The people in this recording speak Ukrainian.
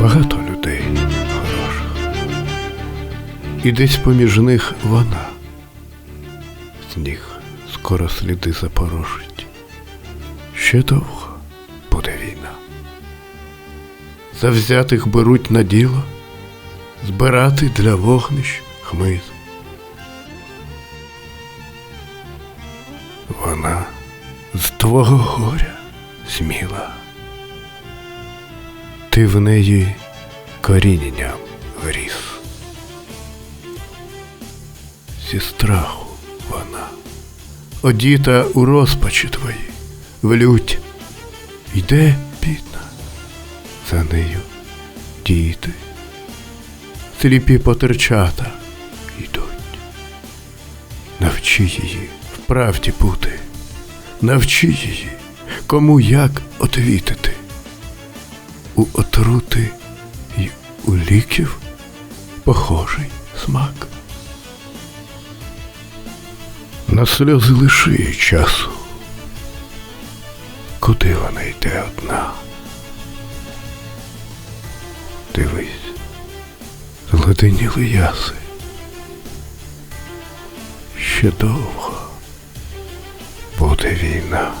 багато людей хороших. І десь поміж них вона. Сніг скоро сліди запорожить. Ще довго буде війна. Завзятих беруть на діло, збирати для вогнищ хмиз. Вона з твого горя сміла. Ти в неї корінням вріс. Зі страху вона, одіта у розпачі твої, в лють, йде бідна, за нею діти, сліпі потерчата йдуть. Навчи її в правді бути, навчи її, кому як отвітити. У отрути й у ліків похожий смак. На сльози лиши часу. Куди вона йде одна? Дивись, зледеніли яси. Ще довго буде війна.